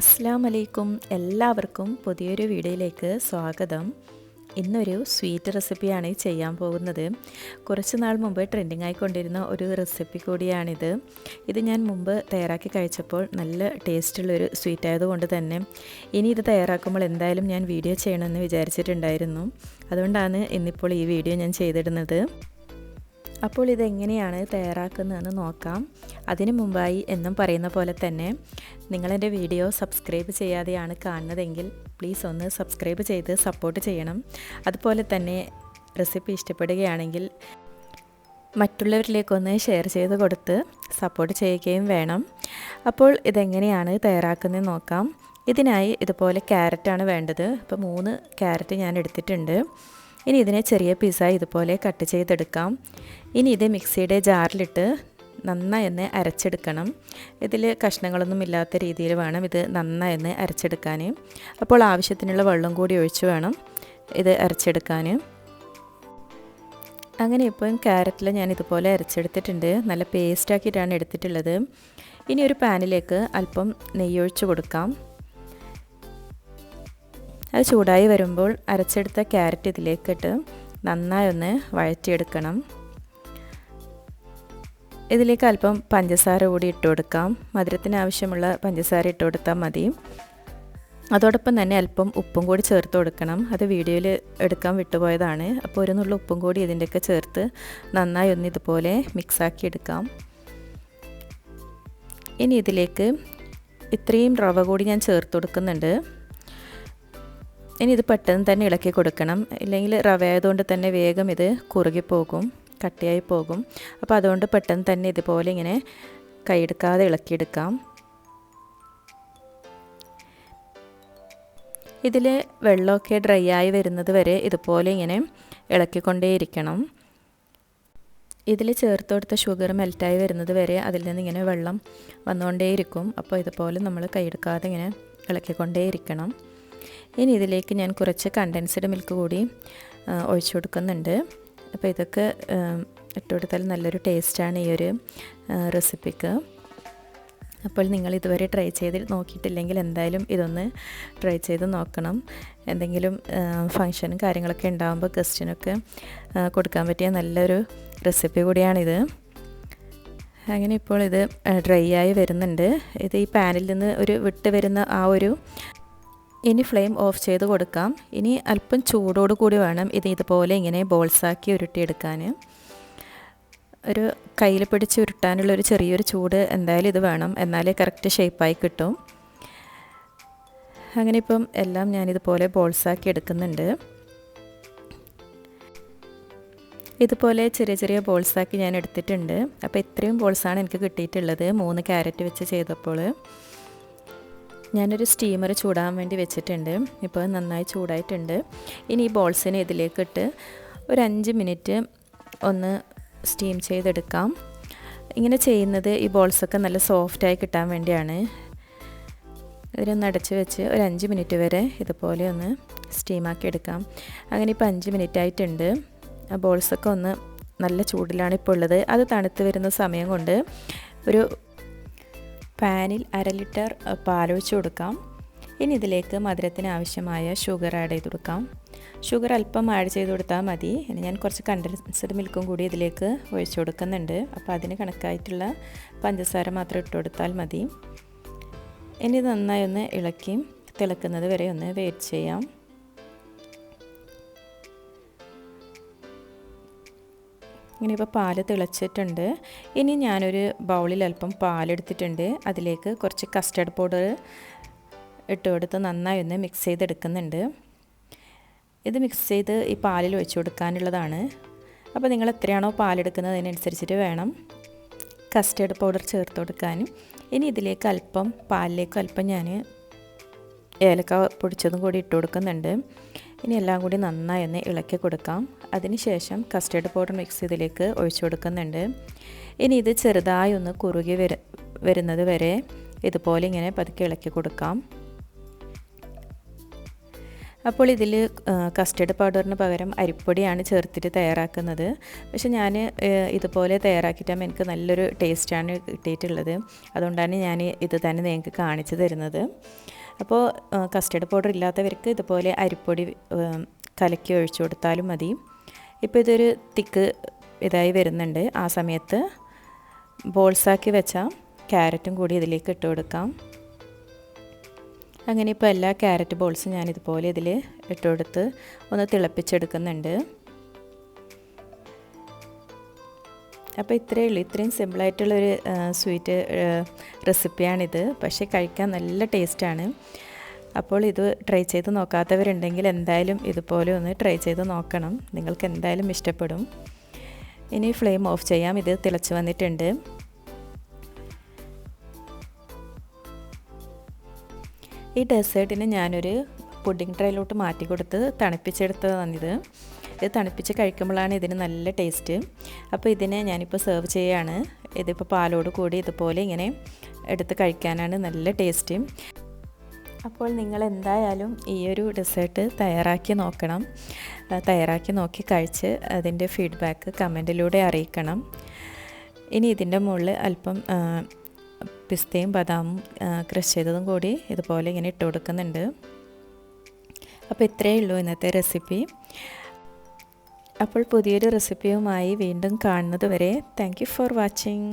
അസ്സാം അലൈക്കും എല്ലാവർക്കും പുതിയൊരു വീഡിയോയിലേക്ക് സ്വാഗതം. ഇന്നൊരു സ്വീറ്റ് റെസിപ്പിയാണ് ചെയ്യാൻ പോകുന്നത്. കുറച്ച് നാൾ മുമ്പ് ട്രെൻഡിങ് ആയിക്കൊണ്ടിരുന്ന ഒരു റെസിപ്പി കൂടിയാണിത്. ഇത് ഞാൻ മുമ്പ് തയ്യാറാക്കി കഴിച്ചപ്പോൾ നല്ല ടേസ്റ്റുള്ളൊരു സ്വീറ്റ് ആയതുകൊണ്ട് തന്നെ ഇനി ഇത് തയ്യാറാക്കുമ്പോൾ എന്തായാലും ഞാൻ വീഡിയോ ചെയ്യണമെന്ന് വിചാരിച്ചിട്ടുണ്ടായിരുന്നു. അതുകൊണ്ടാണ് ഇന്നിപ്പോൾ ഈ വീഡിയോ ഞാൻ ചെയ്തിടുന്നത്. അപ്പോൾ ഇതെങ്ങനെയാണ് തയ്യാറാക്കുന്നതെന്ന് നോക്കാം. അതിനു മുമ്പായി എന്നും പറയുന്ന പോലെ തന്നെ നിങ്ങളെന്റെ വീഡിയോ സബ്സ്ക്രൈബ് ചെയ്യാതെയാണ് കാണുന്നതെങ്കിൽ പ്ലീസ് ഒന്ന് സബ്സ്ക്രൈബ് ചെയ്ത് സപ്പോർട്ട് ചെയ്യണം. അതുപോലെ തന്നെ റെസിപ്പി ഇഷ്ടപ്പെടുകയാണെങ്കിൽ മറ്റുള്ളവരിലേക്കൊന്ന് ഷെയർ ചെയ്ത് കൊടുത്ത് സപ്പോർട്ട് ചെയ്യുകയും വേണം. അപ്പോൾ ഇതെങ്ങനെയാണ് തയ്യാറാക്കുന്നത് നോക്കാം. ഇതിനായി ഇതുപോലെ ക്യാരറ്റാണ് വേണ്ടത്. അപ്പോൾ മൂന്ന് ക്യാരറ്റ് ഞാൻ എടുത്തിട്ടുണ്ട്. ഇനി ഇതിനെ ചെറിയ പീസായി ഇതുപോലെ കട്ട് ചെയ്തെടുക്കാം. ഇനി ഇത് മിക്സിയുടെ ജാറിലിട്ട് നന്നായി ഒന്ന് അരച്ചെടുക്കണം. ഇതിൽ കഷ്ണങ്ങളൊന്നും ഇല്ലാത്ത രീതിയിൽ വേണം ഇത് നന്നായി ഒന്ന് അരച്ചെടുക്കാൻ അപ്പോൾ ആവശ്യത്തിനുള്ള വെള്ളം കൂടി ഒഴിച്ച് വേണം ഇത് അരച്ചെടുക്കാൻ അങ്ങനെ ഇപ്പം ക്യാരറ്റിൽ ഞാൻ ഇതുപോലെ അരച്ചെടുത്തിട്ടുണ്ട്. നല്ല പേസ്റ്റാക്കിയിട്ടാണ് എടുത്തിട്ടുള്ളത്. ഇനി ഒരു പാനിലേക്ക് അല്പം നെയ്യൊഴിച്ച് കൊടുക്കാം. അത് ചൂടായി വരുമ്പോൾ അരച്ചെടുത്ത ക്യാരറ്റ് ഇതിലേക്കിട്ട് നന്നായി ഒന്ന് വഴറ്റിയെടുക്കണം. ഇതിലേക്ക് അല്പം പഞ്ചസാര കൂടി ഇട്ട് കൊടുക്കാം. മധുരത്തിന് ആവശ്യമുള്ള പഞ്ചസാര ഇട്ട് കൊടുത്താൽ മതി. അതോടൊപ്പം തന്നെ അല്പം ഉപ്പും കൂടി ചേർത്ത് കൊടുക്കണം. അത് വീഡിയോയിൽ എടുക്കാൻ വിട്ടുപോയതാണ്. അപ്പോൾ ഒരു നുള്ള ഉപ്പും കൂടി ഇതിന്റെയൊക്കെ ചേർത്ത് നന്നായി ഒന്ന് ഇതുപോലെ മിക്സാക്കി എടുക്കാം. ഇനി ഇതിലേക്ക് ഇത്രയും റവ കൂടി ഞാൻ ചേർത്ത് കൊടുക്കുന്നുണ്ട്. ഇനി ഇത് പെട്ടെന്ന് തന്നെ ഇളക്കി കൊടുക്കണം. ഇല്ലെങ്കിൽ റവ ആയതുകൊണ്ട് തന്നെ വേഗം ഇത് കുറുകി പോകും. കട്ടിയായി പോകും. അപ്പോൾ അതുകൊണ്ട് പെട്ടെന്ന് തന്നെ ഇതുപോലെ ഇങ്ങനെ കൈയെടുക്കാതെ ഇളക്കിയെടുക്കാം. ഇതിൽ വെള്ളമൊക്കെ ഡ്രൈ ആയി വരുന്നത് വരെ ഇതുപോലെ ഇങ്ങനെ ഇളക്കിക്കൊണ്ടേയിരിക്കണം. ഇതിൽ ചേർത്ത് കൊടുത്ത ഷുഗർ മെൽറ്റായി വരുന്നത് വരെ അതിൽ നിന്ന് ഇങ്ങനെ വെള്ളം വന്നുകൊണ്ടേയിരിക്കും. അപ്പോൾ ഇതുപോലെ നമ്മൾ കൈയെടുക്കാതെ ഇങ്ങനെ ഇളക്കിക്കൊണ്ടേയിരിക്കണം. ഇനി ഇതിലേക്ക് ഞാൻ കുറച്ച് കണ്ടൻസ്ഡ് മിൽക്ക് കൂടി ഒഴിച്ചു കൊടുക്കുന്നുണ്ട്. അപ്പോൾ ഇതൊക്കെ ഇട്ട് കൊടുത്താൽ നല്ലൊരു ടേസ്റ്റാണ് ഈ ഒരു റെസിപ്പിക്ക്. അപ്പോൾ നിങ്ങൾ ഇതുവരെ ട്രൈ ചെയ്ത് നോക്കിയിട്ടില്ലെങ്കിൽ എന്തായാലും ഇതൊന്ന് ട്രൈ ചെയ്ത് നോക്കണം. എന്തെങ്കിലും ഫങ്ഷനും കാര്യങ്ങളൊക്കെ ഉണ്ടാകുമ്പോൾ ഗസ്റ്റിനൊക്കെ കൊടുക്കാൻ പറ്റിയ നല്ലൊരു റെസിപ്പി കൂടിയാണിത്. അങ്ങനെ ഇപ്പോൾ ഇത് ഡ്രൈ ആയി വരുന്നുണ്ട്. ഇത് ഈ പാനിൽ നിന്ന് ഒരു വിട്ട് വരുന്ന ആ ഒരു ഇനി ഫ്ലെയിം ഓഫ് ചെയ്ത് കൊടുക്കാം. ഇനി അല്പം ചൂടോട് കൂടി വേണം ഇത് ഇതുപോലെ ഇങ്ങനെ ബോൾസാക്കി ഉരുട്ടിയെടുക്കാൻ. ഒരു കയ്യിൽ പിടിച്ച് ഉരുട്ടാനുള്ള ഒരു ചെറിയൊരു ചൂട് എന്തായാലും ഇത് വേണം. എന്നാലേ കറക്റ്റ് ഷേപ്പായി കിട്ടും. അങ്ങനെ ഇപ്പം എല്ലാം ഞാനിതുപോലെ ബോൾസാക്കി എടുക്കുന്നുണ്ട്. ഇതുപോലെ ചെറിയ ചെറിയ ബോൾസാക്കി ഞാൻ എടുത്തിട്ടുണ്ട്. അപ്പോൾ ഇത്രയും ബോൾസാണ് എനിക്ക് കിട്ടിയിട്ടുള്ളത്. മൂന്ന് ക്യാരറ്റ് വെച്ച് ചെയ്തപ്പോൾ. ഞാനൊരു സ്റ്റീമർ ചൂടാൻ വേണ്ടി വെച്ചിട്ടുണ്ട്. ഇപ്പോൾ നന്നായി ചൂടായിട്ടുണ്ട്. ഇനി ഈ ബോൾസിനെ ഇതിലേക്കിട്ട് ഒരു അഞ്ച് മിനിറ്റ് ഒന്ന് സ്റ്റീം ചെയ്തെടുക്കാം. ഇങ്ങനെ ചെയ്യുന്നത് ഈ ബോൾസൊക്കെ നല്ല സോഫ്റ്റായി കിട്ടാൻ വേണ്ടിയാണ്. ഇതിനൊന്ന് അടച്ച് വെച്ച് ഒരു അഞ്ച് മിനിറ്റ് വരെ ഇതുപോലെ ഒന്ന് സ്റ്റീമാക്കി എടുക്കാം. അങ്ങനെ ഇപ്പോൾ അഞ്ച് മിനിറ്റ് ആയിട്ടുണ്ട്. ആ ബോൾസൊക്കെ ഒന്ന് നല്ല ചൂടിലാണ് ഇപ്പോൾ ഉള്ളത്. അത് തണുത്ത് വരുന്ന സമയം കൊണ്ട് ഒരു പാനിൽ അര ലിറ്റർ പാലൊഴിച്ച് കൊടുക്കാം. ഇനി ഇതിലേക്ക് മധുരത്തിന് ആവശ്യമായ ഷുഗർ ആഡ് ചെയ്ത് കൊടുക്കാം. ഷുഗർ അല്പം ആഡ് ചെയ്ത് കൊടുത്താൽ മതി. ഇനി ഞാൻ കുറച്ച് കണ്ടൻസ്ഡ് മിൽക്കും കൂടി ഇതിലേക്ക് ഒഴിച്ചു കൊടുക്കുന്നുണ്ട്. അപ്പോൾ അതിന് കണക്കായിട്ടുള്ള പഞ്ചസാര മാത്രം ഇട്ട് കൊടുത്താൽ മതി. ഇനി നന്നായി ഒന്ന് ഇളക്കി തിളക്കുന്നത് വരെ ഒന്ന് വെയിറ്റ് ചെയ്യാം. ഇങ്ങനെ ഇപ്പോൾ പാൽ തിളച്ചിട്ടുണ്ട്. ഇനി ഞാനൊരു ബൗളിൽ അല്പം പാലെടുത്തിട്ടുണ്ട്. അതിലേക്ക് കുറച്ച് കസ്റ്റർഡ് പൗഡർ ഇട്ട് കൊടുത്ത് നന്നായി ഒന്ന് മിക്സ് ചെയ്തെടുക്കുന്നുണ്ട്. ഇത് മിക്സ് ചെയ്ത് ഈ പാലിൽ ഒഴിച്ചു കൊടുക്കാനുള്ളതാണ്. അപ്പോൾ നിങ്ങൾ എത്രയാണോ പാലെടുക്കുന്നത് അതിനനുസരിച്ചിട്ട് വേണം കസ്റ്റേർഡ് പൗഡർ ചേർത്ത് കൊടുക്കാനും. ഇനി ഇതിലേക്ക് അല്പം പാലിലേക്ക് അല്പം ഞാൻ ഏലക്ക പൊടിച്ചതും കൂടി ഇട്ട് കൊടുക്കുന്നുണ്ട്. ഇനി എല്ലാം കൂടി നന്നായി ഒന്ന് ഇളക്കി കൊടുക്കാം. അതിനുശേഷം കസ്റ്റേർഡ് പൗഡർ മിക്സ് ഇതിലേക്ക് ഒഴിച്ചു കൊടുക്കുന്നുണ്ട്. ഇനി ഇത് ചെറുതായി ഒന്ന് കുറുകി വര വരുന്നത് വരെ ഇതുപോലെ ഇങ്ങനെ പതുക്കെ ഇളക്കി കൊടുക്കാം. അപ്പോൾ ഇതിൽ കസ്റ്റേർഡ് പൗഡറിന് പകരം അരിപ്പൊടിയാണ് ചേർത്തിട്ട് തയ്യാറാക്കുന്നത്. പക്ഷെ ഞാൻ ഇതുപോലെ തയ്യാറാക്കിയിട്ടാകുമ്പോൾ എനിക്ക് നല്ലൊരു ടേസ്റ്റാണ് കിട്ടിയിട്ടുള്ളത്. അതുകൊണ്ടാണ് ഞാൻ ഇത് തന്നെ നിങ്ങൾക്ക് കാണിച്ചു തരുന്നത്. അപ്പോൾ കസ്റ്റർഡ് പൗഡർ ഇല്ലാത്തവർക്ക് ഇതുപോലെ അരിപ്പൊടി കലക്കി ഒഴിച്ചു കൊടുത്താലും മതി. ഇപ്പോൾ ഇതൊരു തിക്ക് ഇതായി വരുന്നുണ്ട്. ആ സമയത്ത് ബോൾസാക്കി വെച്ച ക്യാരറ്റും കൂടി ഇതിലേക്ക് ഇട്ട് കൊടുക്കാം. അങ്ങനെ ഇപ്പോൾ എല്ലാ ക്യാരറ്റ് ബോൾസും ഞാൻ ഇതുപോലെ ഇതിൽ ഇട്ട് കൊടുത്ത് ഒന്ന് തിളപ്പിച്ചെടുക്കുന്നുണ്ട്. അപ്പോൾ ഇത്രയേ ഉള്ളൂ. ഇത്രയും സിമ്പിളായിട്ടുള്ളൊരു സ്വീറ്റ് റെസിപ്പിയാണിത്. പക്ഷേ കഴിക്കാൻ നല്ല ടേസ്റ്റാണ്. അപ്പോൾ ഇത് ട്രൈ ചെയ്ത് നോക്കാത്തവരുണ്ടെങ്കിൽ എന്തായാലും ഇതുപോലെ ഒന്ന് ട്രൈ ചെയ്ത് നോക്കണം. നിങ്ങൾക്ക് എന്തായാലും ഇഷ്ടപ്പെടും. ഇനി ഫ്ലെയിം ഓഫ് ചെയ്യാം. ഇത് തിളച്ച് വന്നിട്ടുണ്ട്. ഈ ഡെസേർട്ടിന് ഞാനൊരു പുഡിംഗ് ട്രൈയിലോട്ട് മാറ്റി കൊടുത്ത് തണുപ്പിച്ചെടുത്തതാണിത്. ഇത് തണുപ്പിച്ച് കഴിക്കുമ്പോഴാണ് ഇതിന് നല്ല ടേസ്റ്റ്. അപ്പോൾ ഇതിനെ ഞാനിപ്പോൾ സെർവ് ചെയ്യുകയാണ് ഇതിപ്പോൾ പാലോട് കൂടി ഇതുപോലെ ഇങ്ങനെ എടുത്ത് കഴിക്കാനാണ് നല്ല ടേസ്റ്റ്. അപ്പോൾ നിങ്ങൾ എന്തായാലും ഈ ഒരു ഡെസേർട്ട് തയ്യാറാക്കി നോക്കണം. തയ്യാറാക്കി നോക്കി കഴിച്ച് അതിന്റെ ഫീഡ്ബാക്ക് കമന്റിലൂടെ അറിയിക്കണം. ഇനി ഇതിന്റെ മുകളിൽ അല്പം പിസ്തയും ബദാമും ക്രഷ് ചെയ്തതും കൂടി ഇതുപോലെ ഇങ്ങനെ ഇട്ട് കൊടുക്കുന്നുണ്ട്. അപ്പോൾ ഇത്രയേ ഉള്ളൂ ഇന്നത്തെ റെസിപ്പി അപ്പോൾ പുതിയൊരു റെസിപ്പിയുമായി വീണ്ടും കാണുന്നത് വരെ താങ്ക് ഫോർ വാച്ചിങ്